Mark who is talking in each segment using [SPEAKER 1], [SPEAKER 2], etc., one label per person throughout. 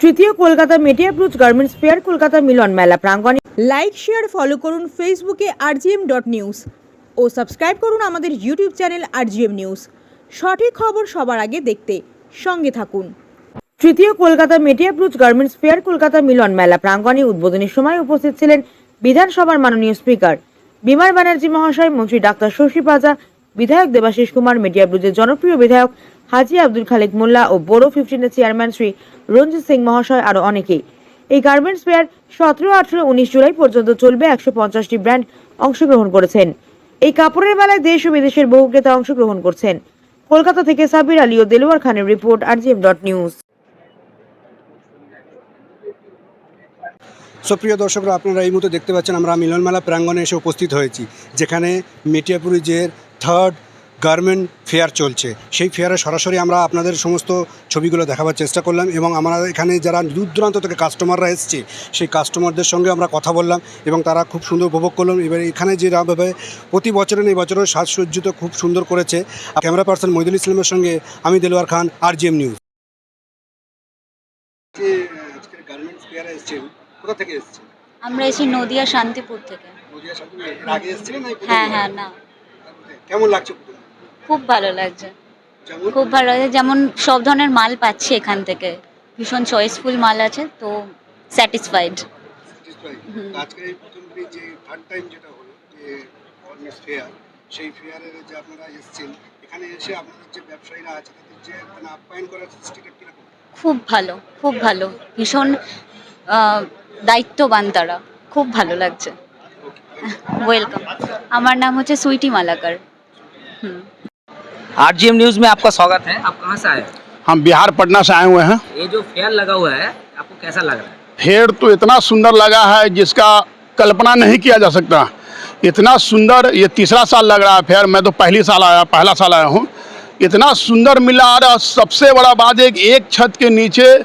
[SPEAKER 1] তৃতীয় Kolkata Metiabruz garments fair Kolkata Milan Mela প্রাঙ্গণে like, share follow করুন ফেসবুকে আরজিএম ডট নিউজ ও সাবস্ক্রাইব করুন আমাদের ইউটিউব চ্যানেল আরজিএম নিউজ সঠিক খবর সবার আগে দেখতে সঙ্গে থাকুন। তৃতীয় কলকাতা মেটিয়াপ্রুজ গার্মেন্টস ফেয়ার কলকাতা মিলন মেলা প্রাঙ্গণে উদ্বোধনের সময় উপস্থিত ছিলেন বিধানসভার মাননীয় স্পিকার। বিমান ব্যানার্জি মহাশয়, মন্ত্রী ডাক্তার শশী পাজা, বিধায়ক দেবাশিস কুমার, মেডিয়া মেটিয়াব্রুজের জনপ্রিয় বিধায়ক হাজি আব্দুল খালেক মোল্লা ও বোরো ফিফটিনের চেয়ারম্যান শ্রী রঞ্জিত সিং মহাশয় আরও অনেকেই। এই গার্মেন্টস ফেয়ার সতেরো, আঠেরো, উনিশ জুলাই পর্যন্ত চলবে, একশো পঞ্চাশটি ব্র্যান্ড অংশগ্রহণ করেছেন। এই কাপড়ের মেলায় দেশ ও বিদেশের বহু ক্রেতা অংশগ্রহণ করছেন। কলকাতা থেকে সাবির আলী ও দেলোয়ার খানের রিপোর্ট, আরজিএম ডট নিউজ।
[SPEAKER 2] সুপ্রিয় দর্শকরা, আপনারা এই মুহূর্তে দেখতে পাচ্ছেন আমরা মিলনমেলা প্রাঙ্গণে এসে উপস্থিত হয়েছি, যেখানে মেটিয়াপুরিজের থার্ড গার্মেন্ট ফেয়ার চলছে। সেই ফেয়ারে সরাসরি আমরা আপনাদের সমস্ত ছবিগুলো দেখাবার চেষ্টা করলাম এবং আমরা এখানে যারা দূর দূরান্ত থেকে কাস্টমাররা এসছে সেই কাস্টমারদের সঙ্গে আমরা কথা বললাম এবং তারা খুব সুন্দর উপভোগ করলাম। এবার এখানে যে যেভাবে প্রতি বছরের এই বছরও সাজসজ্জিত খুব সুন্দর করেছে ক্যামেরা পার্সন মহিদুল ইসলামের সঙ্গে আমি Delwar Khan R G M news আজকের গার্মেন্টস ফেয়ারে এসছেন কোথা থেকে এসছেন
[SPEAKER 3] আমরা এসেছি নদিয়া শান্তিপুর থেকে। হ্যাঁ হ্যাঁ না।
[SPEAKER 2] কেমন লাগছে?
[SPEAKER 3] খুব ভালো লাগছে। খুব ভালো লাগছে। যেমন সব ধরনের মাল পাচ্ছি এখান থেকে। ভীষণ চয়েসফুল মাল আছে তো স্যাটিসফাইড
[SPEAKER 2] সেই ফেয়ারের যে আপনারা এসেছেন এখানে এসে আপনাদের যে ব্যবসায়ীরা আছে তাদের যে মানে আপ্যায়ন করার সিস্টেমটা কীরকম?
[SPEAKER 3] খুব ভালো খুব ভালো। ভীষণ দায়িত্ববান তারা। খুব ভালো লাগছে। ওয়েলকাম আমার নাম হচ্ছে সুইটি মালাকার। হুম।
[SPEAKER 4] आरजीएम न्यूज़ में आपका स्वागत है। आप कहाँ से आए?
[SPEAKER 5] हम बिहार पटना से आए हुए हैं।
[SPEAKER 4] ये जो फेयर लगा हुआ है आपको कैसा लग रहा है?
[SPEAKER 5] फेयर तो इतना सुंदर लगा है जिसका कल्पना नहीं किया जा सकता। इतना सुंदर ये तीसरा साल लग रहा है फेयर मैं तो पहली साल आया पहला साल आया हूँ। इतना सुंदर मिला। और सबसे बड़ा बात एक एक छत के नीचे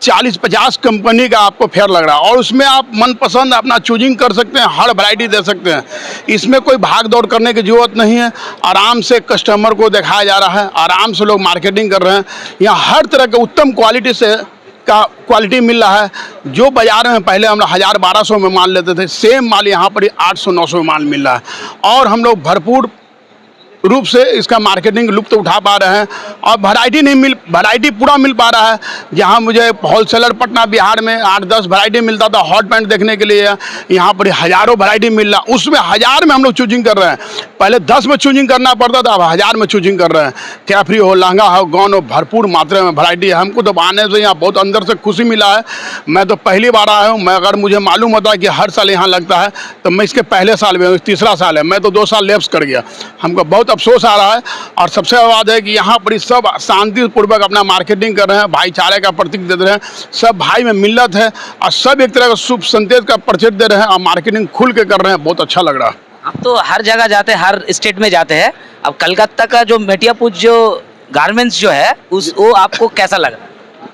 [SPEAKER 5] चालीस पचास कंपनी का आपको फेयर लग रहा है और उसमें आप मनपसंद अपना चूजिंग कर सकते हैं, हर वैरायटी दे सकते हैं। इसमें कोई भाग दौड़ करने की ज़रूरत नहीं है। आराम से कस्टमर को दिखाया जा रहा है, आराम से लोग मार्केटिंग कर रहे हैं। यहाँ हर तरह के उत्तम क्वालिटी से का क्वालिटी मिल रहा है। जो बाज़ार में पहले हम लोग हज़ार बारह सौ में माल लेते थे सेम माल यहाँ पर ही आठ सौ, नौ सौ में माल मिल रहा है। और हम लोग भरपूर रूप से इसका मार्केटिंग लुप्त तो उठा पा रहे हैं और वैरायटी नहीं मिल वैरायटी पूरा मिल पा रहा है। जहाँ मुझे होलसेलर पटना बिहार में आठ दस वैरायटी मिलता था हॉट पैंट देखने के लिए। यहाँ पर हज़ारों वैरायटी मिल रहा उसमें हज़ार में हम लोग चूजिंग कर रहे हैं। पहले दस में चूजिंग करना पड़ता था, अब हज़ार में चूजिंग कर रहे हैं। कैफरी हो, लहंगा हो, गौन हो, भरपूर मात्रा में वैरायटी है। हमको तो आने से यहाँ बहुत अंदर से खुशी मिला है। मैं तो पहली बार आया हूँ। मैं अगर मुझे मालूम होता कि हर साल यहाँ लगता है तो मैं इसके पहले साल में तीसरा साल है। मैं तो दो साल लेप्स कर गया। हमको बहुत अफसोस आ रहा है और सबसे बात है कि यहाँ पर सब शांतिपूर्वक अपना मार्केटिंग कर रहे हैं, भाईचारे का प्रतीक दे रहे हैं, सब भाई में मिलत है और सब एक तरह का शुभ संदेश का परिचय दे रहे हैं और मार्केटिंग खुल के कर रहे हैं, बहुत अच्छा लग रहा है।
[SPEAKER 4] आप तो हर जगह जाते हैं, हर स्टेट में जाते हैं। अब कलकत्ता का जो मेटियापुज जो गारमेंट्स जो है, उस, वो आपको कैसा लगा?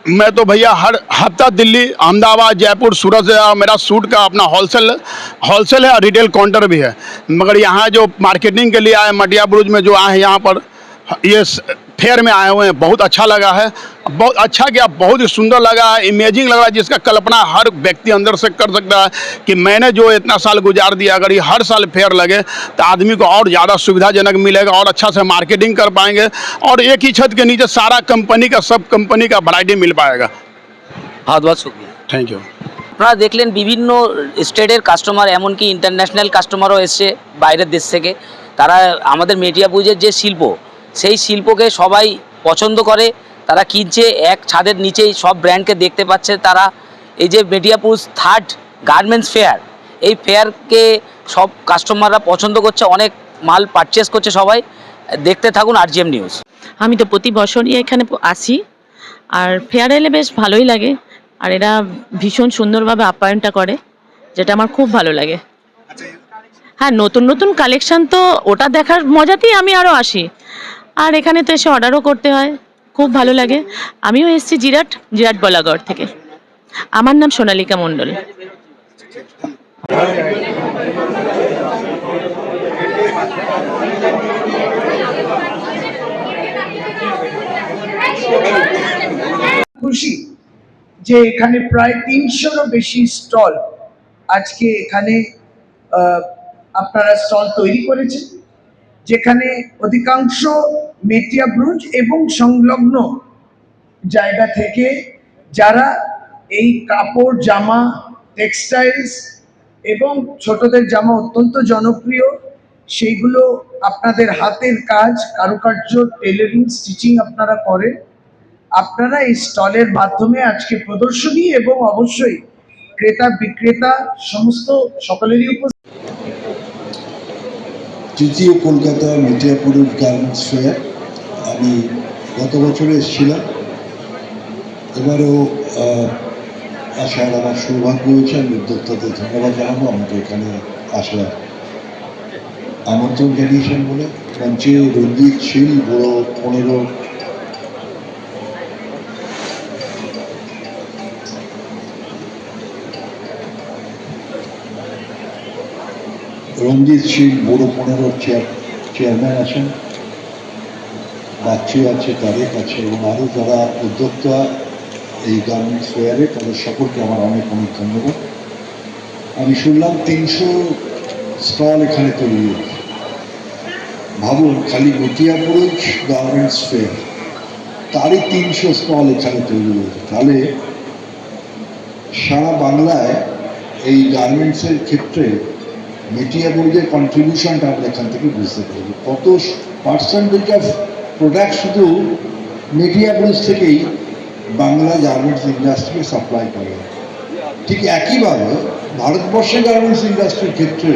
[SPEAKER 5] मैं तो भैया हर हफ़्ता दिल्ली, अहमदाबाद, जयपुर, सूरत मेरा सूट का अपना होलसेल होलसेल है और रिटेल काउंटर भी है। मगर यहाँ जो मार्केटिंग के लिए आए, मटिया ब्रुज में जो आए हैं यहाँ पर, ये फेयर में आए हुए हैं बहुत अच्छा लगा है बहुत अच्छा क्या बहुत ही सुंदर लगा है इमेजिंग लग रहा है जिसका कल्पना हर व्यक्ति अंदर से कर सकता है कि मैंने जो इतना साल गुजार दिया अगर ये हर साल फेयर लगे तो आदमी को और ज़्यादा सुविधाजनक मिलेगा और अच्छा से मार्केटिंग कर पाएंगे और एक ही छत के नीचे सारा कंपनी का सब कंपनी का वैरायटी मिल पाएगा
[SPEAKER 4] बहुत बहुत शुक्रिया
[SPEAKER 5] থ্যাংক ইউ
[SPEAKER 4] আপনারা দেখলেন বিভিন্ন স্টেটের কাস্টমার এমনকি ইন্টারন্যাশনাল কাস্টমারও এসছে বাইরের দেশ থেকে তারা আমাদের মেটিয়াপুজের যে শিল্প সেই শিল্পকে সবাই পছন্দ করে। তারা কিনছে, এক ছাদের নিচেই সব ব্র্যান্ডকে দেখতে পাচ্ছে তারা। এই যে মেটিয়াপুজ থার্ড গার্মেন্টস ফেয়ার এই ফেয়ারকে সব কাস্টমাররা পছন্দ করছে, অনেক মাল পারচেস করছে সবাই। দেখতে থাকুন আরজিএম নিউজ
[SPEAKER 6] আমি তো প্রতি বছরই এখানে আসি, আর ফেয়ার এলে বেশ ভালোই লাগে। আর এরা ভীষণ সুন্দরভাবে আপ্যায়নটা করে, যেটা আমার খুব ভালো লাগে। হ্যাঁ নতুন নতুন কালেকশন তো ওটা দেখার মজাতেই আমি আরও আসি। আর এখানে তো এসে অর্ডারও করতে হয়। খুব ভালো লাগে। আমিও এসেছি জিরাট জিরাট বলাগড় থেকে। আমার নাম সোনালিকা মণ্ডল।
[SPEAKER 7] খুশি যে এখানে প্রায় তিনশোরও বেশি স্টল আজকে এখানে আপনারা স্টল তৈরি করেছেন। যেখানে অধিকাংশ মেটিয়া ব্রুজ এবং সংলগ্ন জায়গা থেকে যারা এই কাপড়, জামা, টেক্সটাইলস এবং ছোটদের জামা অত্যন্ত জনপ্রিয়, সেইগুলো আপনাদের হাতের কাজ, কারুকার্য টেলারিং স্টিচিং আপনারা করেন। আপনারা এই স্টলের মাধ্যমে আজকে প্রদর্শনী এবং অবশ্যই ক্রেতা বিক্রেতা সমস্ত সকলেরই উপর
[SPEAKER 8] তৃতীয় কলকাতা মেটিয়াপুরের গার্মেন্টস ফেয়ার আমি গত বছরে এসেছিলাম। এবারেও আসার আমার সৌভাগ্য হয়েছে। আমি উদ্যোক্তাদের ধন্যবাদ জানাব। আমাকে এখানে আসার আমন্ত্রণ জানিয়েছেন বলে। মঞ্চে রঞ্জিত শীল বড় পনেরো রঞ্জিত সিং বড় পনেরো চেয়ার চেয়ারম্যান আছেন। বাচ্চু আছে, তারেক আছে, এবং আরও যারা উদ্যোক্তা এই গার্মেন্টস ফেয়ারে তাদের সকলকে আমার অনেক অনেক ধন্যবাদ। আমি শুনলাম তিনশো স্টল এখানে তৈরি হয়েছে। ভাবুন, খালি মতিয়াপুরুষ গার্মেন্টস ফেয়ার তারই তিনশো স্টল এখানে তৈরি হয়েছে। তাহলে সারা বাংলায় এই গার্মেন্টসের ক্ষেত্রে মেটিয়াপুরুষের কন্ট্রিবিউশনটা আমরা এখান থেকে বুঝতে পারব। কত পার্সেন্টেজ অফ প্রোডাক্ট শুধু মেটিয়াপুরুষ থেকেই বাংলা গার্মেন্টস ইন্ডাস্ট্রিকে সাপ্লাই করে। ঠিক একইভাবে ভারতবর্ষের গার্মেন্টস ইন্ডাস্ট্রির ক্ষেত্রে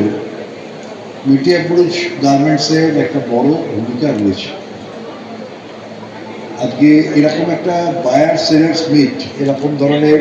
[SPEAKER 8] মেটিয়াপুরুষ গার্মেন্টসের একটা বড় ভূমিকা রয়েছে। আজকে এরকম একটা বায়ার সেলার্স মিট এরকম ধরনের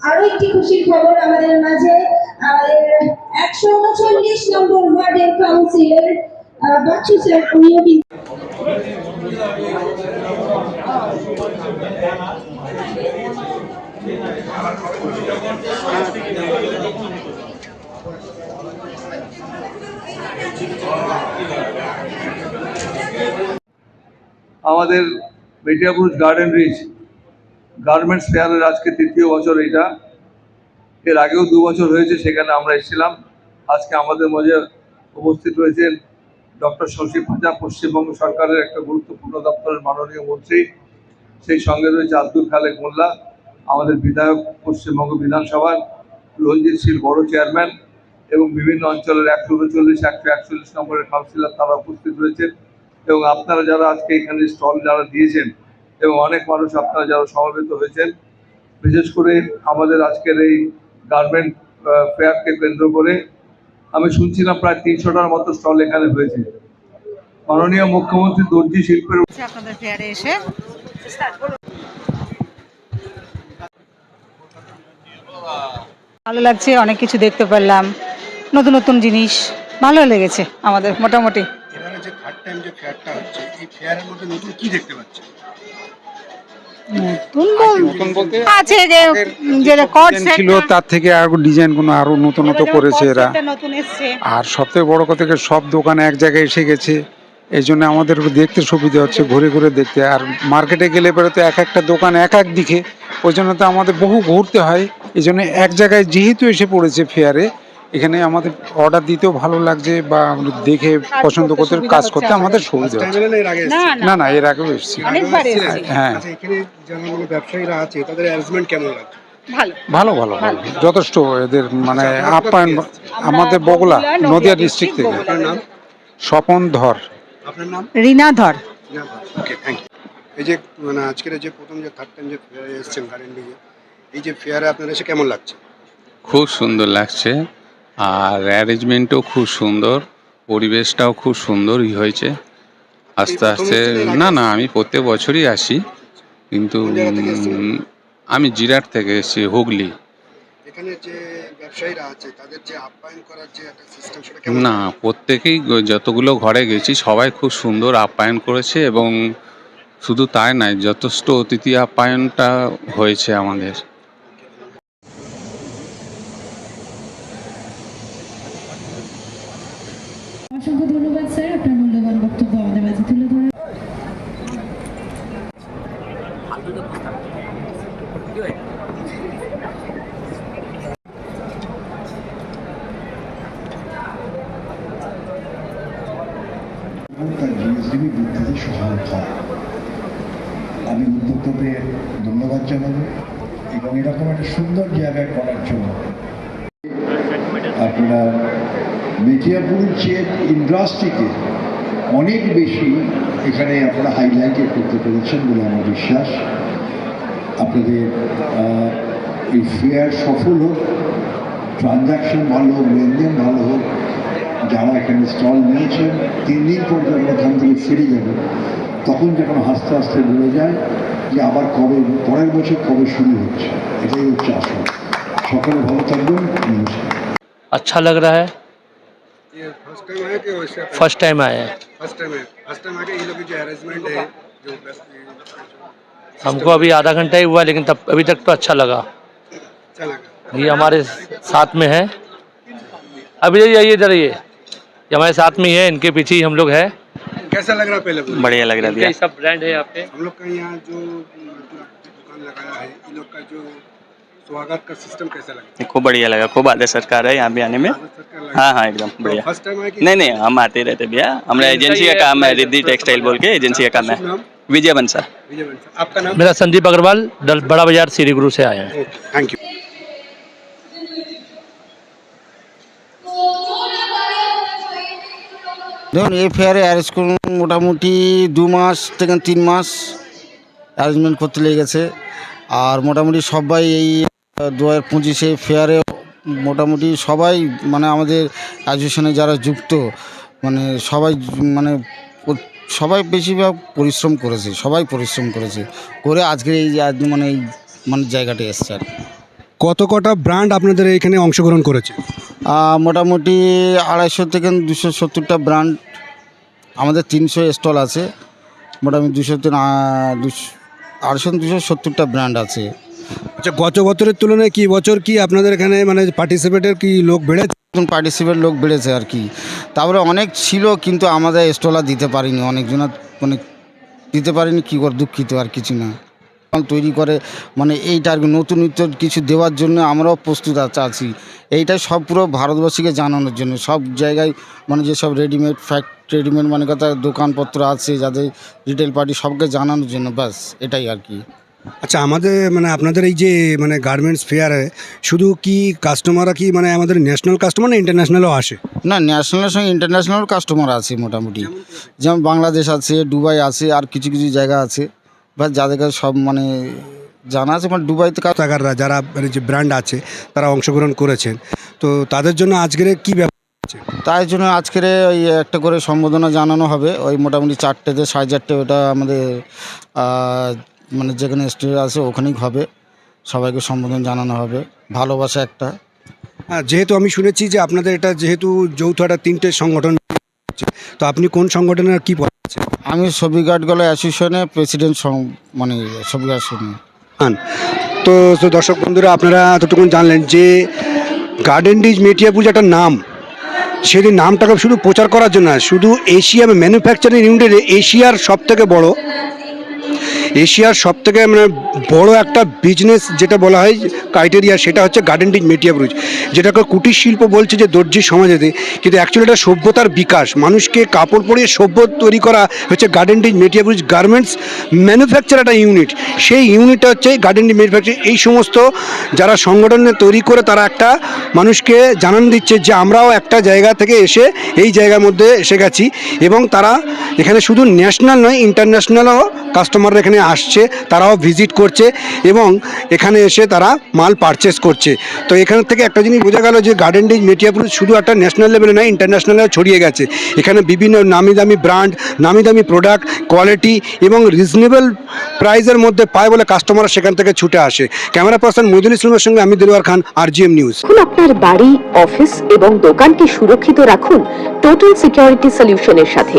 [SPEAKER 9] আরও একটি খুশির খবর আমাদের মাঝে, আমাদের একশো উনচল্লিশ নম্বর ওয়ার্ডের কাউন্সিলর বাচ্চু স্যার উনিও
[SPEAKER 10] আমাদের মেটিয়াপুর গার্ডেন রিচ গার্মেন্টস ফেয়ারের আজকে তৃতীয় বছর এটা। এর আগেও দু বছর হয়েছে, সেখানে আমরা এসেছিলাম। আজকে আমাদের মাঝে উপস্থিত রয়েছেন ডক্টর শশী পাজা, পশ্চিমবঙ্গ সরকারের একটা গুরুত্বপূর্ণ দপ্তরের মাননীয় মন্ত্রী। সেই সঙ্গে রয়েছে আব্দুল খালেক মোল্লা, আমাদের বিধায়ক, পশ্চিমবঙ্গ বিধানসভার রঞ্জিত শীল বড় চেয়ারম্যান এবং বিভিন্ন অঞ্চলের একশো উনচল্লিশ, একশো একচল্লিশ নম্বরের কাউন্সিলর তারা উপস্থিত রয়েছেন। এবং আপনারা যারা আজকে এখানে স্টল যারা দিয়েছেন এবং অনেক মানুষ আপনারা যারা সমবেত হয়েছেন, বিশেষ করে আমাদের আজকের এই গার্মেন্ট ফেয়ারকে কেন্দ্র করে আমি শুনছিলাম প্রায় তিনশোটার মতো স্টল এখানে হয়েছে। মাননীয় মুখ্যমন্ত্রী দর্জি শিল্পের
[SPEAKER 11] আপনাদের ফেয়ারে এসে। ভালো লাগছে অনেক কিছু দেখতে পারলাম নতুন নতুন জিনিস ভালো লেগেছে আমাদের মোটামুটি।
[SPEAKER 2] এবারে যে থার্ড টাইম যে ফেয়ারটা হচ্ছে এই ফেয়ারের মধ্যে নতুন কি দেখতে পাচ্ছেন?
[SPEAKER 11] নতুন বল আছে যে
[SPEAKER 12] ছিল তার থেকে আরও ডিজাইনগুলো আরও নতুনত করেছে এরা। আর সবথেকে বড় কথা সব দোকানে এক জায়গায় এসে গেছে। এই জন্য আমাদের দেখতে সুবিধা হচ্ছে ঘুরে ঘুরে দেখতে। আর মার্কেটে গেলে পরে তো এক একটা দোকান এক এক দিকে। ওই জন্য তো আমাদের বহু ঘুরতে হয়। এই জন্য এক জায়গায় যেহেতু এসে পড়েছে ফেয়ারে এখানে আমাদের অর্ডার দিতেও ভালো লাগছে বা দেখে পছন্দ করতে কাজ করতে আমাদের সুবিধা হচ্ছে।
[SPEAKER 11] না
[SPEAKER 12] না। এর আগেও এসেছি। হ্যাঁ।
[SPEAKER 2] আচ্ছা মানে ব্যবসায়ীরা আছে তাদের অ্যারেঞ্জমেন্ট কেমন লাগে
[SPEAKER 11] ভালো।
[SPEAKER 12] ভালো যথেষ্ট এদের মানে আপ্যায়ন আমাদের বগুলা নদিয়া ডিস্ট্রিক্ট থেকে।
[SPEAKER 2] আপনার নাম?
[SPEAKER 12] স্বপন ধর।
[SPEAKER 2] আপনার নাম?
[SPEAKER 11] ধর।
[SPEAKER 2] এই যে মানে আজকের যে প্রথম যে থার্ড টাইম যে ফেয়ারে এসেছেন গার্ডেন ডিজে এই যে ফেয়ারে আপনার এসে কেমন লাগছে?
[SPEAKER 13] খুব সুন্দর লাগছে। আর অ্যারেঞ্জমেন্টও খুব সুন্দর পরিবেশটাও খুব সুন্দরই হয়েছে। আস্তে আস্তে না না আমি প্রত্যেক বছরই আসি কিন্তু আমি জিরাট থেকে এসেছি হুগলি।
[SPEAKER 2] এখানে যে ব্যবসায়ীরা আছে তাদের যে আপ্যায়ন করার যে একটা সিস্টেম সেটা
[SPEAKER 13] না প্রত্যেকেই যতগুলো ঘরে গেছি সবাই খুব সুন্দর আপ্যায়ন করেছে এবং শুধু তাই নয় যথেষ্ট অতিথি আপ্যায়নটা হয়েছে আমাদের
[SPEAKER 9] অসংখ্য ধন্যবাদ স্যার আপনার মূল্যবান বক্তব্য আমাদের মাঝে তুলে ধরার
[SPEAKER 8] এবং তার জিএসডিবি বৃদ্ধিতে সহায়ক হয় আমি উদ্যোক্তাদের ধন্যবাদ জানাব এবং এরকম একটা সুন্দর জায়গায় করার জন্য আপনারা মেটিয়াপুরের যে ইন্ডাস্ট্রিকে অনেক বেশি এখানে আপনারা হাইলাইটেড করতে পেরেছেন বলে আমার বিশ্বাস। আপনাদের এই ফেয়ার সফল হোক ট্রানজাকশন ভালো হোক, লেনদেন ভালো হোক, যারা এখানে স্টল নিয়েছেন, তিন দিন পর যখন এখান থেকে ফিরে যাবে তখন যখন হাসতে হাসতে বলে যায় যে আবার কবে পরের বছর কবে শুরু হচ্ছে এটাই হচ্ছে আসল সকলে ভালো থাকবেন নমস্কার
[SPEAKER 14] अच्छा लग रहा है
[SPEAKER 2] ये फर्स्ट टाइम आए कि वैसे
[SPEAKER 14] फर्स्ट टाइम आए हैं
[SPEAKER 2] फर्स्ट टाइम है फर्स्ट टाइम आके ये लोग की जो अरेंजमेंट है जो बस
[SPEAKER 14] हमको अभी आधा घंटा ही हुआ है, लेकिन तब अभी तक तो अच्छा लगा
[SPEAKER 2] अच्छा लगा
[SPEAKER 14] ये हमारे साथ में है अभी ये आइए इधर ये ये हमारे साथ में ही है इनके पीछे ही हम लोग हैं
[SPEAKER 2] कैसा लग रहा पहले
[SPEAKER 14] बढ़िया लग रहा है सब ब्रांड है यहाँ पे।
[SPEAKER 2] हम लोग का यहाँ जो मतलब दुकान लगाया है इन लोग का जो स्वागत का सिस्टम कैसा लगा?
[SPEAKER 14] खूब बढ़िया लगा। खूब आदर सरकार है यहाँ पे आने में। हाँ हाँ एकदम बढ़िया।
[SPEAKER 2] फ़र्स्ट टाइम आए
[SPEAKER 14] नहीं नहीं हम आते रहते भैया। हमारा एजेंसी का काम है रिद्धि टेक्सटाइल बोल के एजेंसी का काम है। विजय बंसा
[SPEAKER 2] विजय बंसल। आपका नाम?
[SPEAKER 14] मेरा संदीप अग्रवाल दल- बड़ा बाज़ार श्री गुरु से आया है।
[SPEAKER 2] थैंक यू
[SPEAKER 15] দেখুন ফেয়ারে অ্যারেঞ্জ করুন মোটামুটি দু মাস থেকে তিন মাস অ্যারেঞ্জমেন্ট করতে লেগেছে আর মোটামুটি সবাই এই দু হাজার পঁচিশে ফেয়ারে মোটামুটি সবাই মানে আমাদের অ্যাসোসিয়েশনে যারা যুক্ত মানে সবাই মানে সবাই বেশিরভাগ পরিশ্রম করেছে সবাই পরিশ্রম করেছে করে আজকের এই যে আজ মানে এই মানে জায়গাটা এসছে আর
[SPEAKER 2] কত কটা ব্র্যান্ড আপনাদের এখানে অংশগ্রহণ করেছে?
[SPEAKER 15] মোটামুটি আড়াইশো থেকে দুশো সত্তরটা ব্র্যান্ড আমাদের তিনশো স্টল আছে মোটামুটি দুশো তিন দুশো আড়াইশো দুশো সত্তরটা ব্র্যান্ড আছে।
[SPEAKER 2] আচ্ছা গত বছরের তুলনায় কি বছর কি আপনাদের এখানে মানে পার্টিসিপেটের কি লোক বেড়েছে?
[SPEAKER 15] নতুন পার্টিসিপেট লোক বেড়েছে আর কি। তারপরে অনেক ছিল কিন্তু আমাদের স্টল আর দিতে পারিনি অনেকজন মানে দিতে পারিনি কী কর দুঃখিত আর কিছু না। তৈরি করে মানে এইটা আর কি নতুন নতুন কিছু দেওয়ার জন্য আমরাও প্রস্তুত আছে আছি। এইটাই সব পুরো ভারতবর্ষীকে জানানোর জন্য। সব জায়গায় মানে যেসব রেডিমেড ফ্যাক্ট রেডিমেড মানে কথা দোকানপত্র আছে যাদের রিটেল পার্টি সবকে জানানোর জন্য ব্যাস এটাই আর কি।
[SPEAKER 2] আচ্ছা আমাদের মানে আপনাদের এই যে মানে গার্মেন্টস ফেয়ারে শুধু কি কাস্টমাররা কি মানে আমাদের ন্যাশনাল কাস্টমার না ইন্টারন্যাশনালও আসে?
[SPEAKER 15] না ন্যাশনালের সঙ্গে ইন্টারন্যাশনাল কাস্টমার আছে মোটামুটি। যেমন বাংলাদেশ আছে দুবাই আছে আর কিছু কিছু জায়গা আছে। বা যাদের কাছে সব মানে জানা আছে মানে দুবাইতে কাজ
[SPEAKER 2] যারা মানে যে ব্র্যান্ড আছে তারা অংশগ্রহণ করেছেন। তো তাদের জন্য আজকের কি ব্যাপার
[SPEAKER 15] তাই জন্য আজকের ওই একটা করে সম্বোধনা জানানো হবে। ওই মোটামুটি চারটেতে সাড়ে চারটে ওটা আমাদের মানে যেখানে স্টেজ আছে ওখানেই হবে। সবাইকে সম্বোধন জানানো হবে। ভালোবাসা একটা।
[SPEAKER 2] হ্যাঁ যেহেতু আমি শুনেছি যে আপনাদের এটা যেহেতু যৌথ একটা তিনটে সংগঠন তো আপনি কোন সংগঠনের কি?
[SPEAKER 15] আমি ছবি গার্ডগুলো অ্যাসোসিয়েশনের প্রেসিডেন্ট মানে ছবি অ্যাসোসিয়েশন
[SPEAKER 2] আন তো তো দর্শক বন্ধুরা, আপনারা এতটুকু জানলেন যে গার্ডেন ডিজ মেটিয়া পুজো একটা নাম, সেদিন নামটাকে শুধু প্রচার করার জন্য শুধু এশিয়া ম্যানুফ্যাকচারিং ইউনিটের এশিয়ার সব থেকে বড় এশিয়ার সবথেকে মানে বড় একটা বিজনেস যেটা বলা হয় ক্রাইটেরিয়া সেটা হচ্ছে গার্ডেন রিচ মেটিয়া ব্রুজ যেটাকে কুটির শিল্প বলছে যে দর্জি সমাজেতে, কিন্তু অ্যাকচুয়ালি এটা সভ্যতার বিকাশ। মানুষকে কাপড় পরিয়ে সভ্য তৈরি করা হচ্ছে Garden Reach Metiabruz garments manufacture একটা ইউনিট সেই ইউনিটটা হচ্ছে গার্ডেন রিচ ম্যানুফ্যাকচার এই সমস্ত যারা সংগঠনে তৈরি করে তারা একটা মানুষকে জানান দিচ্ছে যে আমরাও একটা জায়গা থেকে এসে এই জায়গার মধ্যে এসে গেছি। এবং তারা এখানে শুধু ন্যাশনাল নয় ইন্টারন্যাশনালও কাস্টমাররা এখানে আসছে, তারাও ভিজিট করছে এবং এখানে এসে তারা মাল পারচেস করছে। তো এখান থেকে একটা জিনিস বোঝা গেল যে গার্ডেন ডিজ মেটিয়াপুর শুধু একটা ন্যাশনাল লেভেলে নয় ইন্টারন্যাশনালেও ছড়িয়ে গেছে। এখানে বিভিন্ন নামি দামি ব্র্যান্ড নামি দামি প্রোডাক্ট কোয়ালিটি এবং রিজনেবল প্রাইজের মধ্যে পায় বলে কাস্টমাররা সেখান থেকে ছুটে আসে। ক্যামেরা পার্সন মইদুল ইসলামের সঙ্গে আমি দিলওয়ার খান আর জি
[SPEAKER 16] এম নিউজ আপনার বাড়ি অফিস এবং দোকানকে সুরক্ষিত রাখুন টোটাল সিকিউরিটি সলিউশনের সাথে।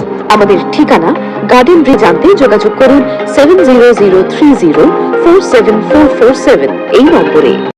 [SPEAKER 16] আমাদের ঠিকানা গার্ডেন ব্রিজ জানতে যোগাযোগ করুন seven zero zero three zero four seven four four seven এই নম্বরে।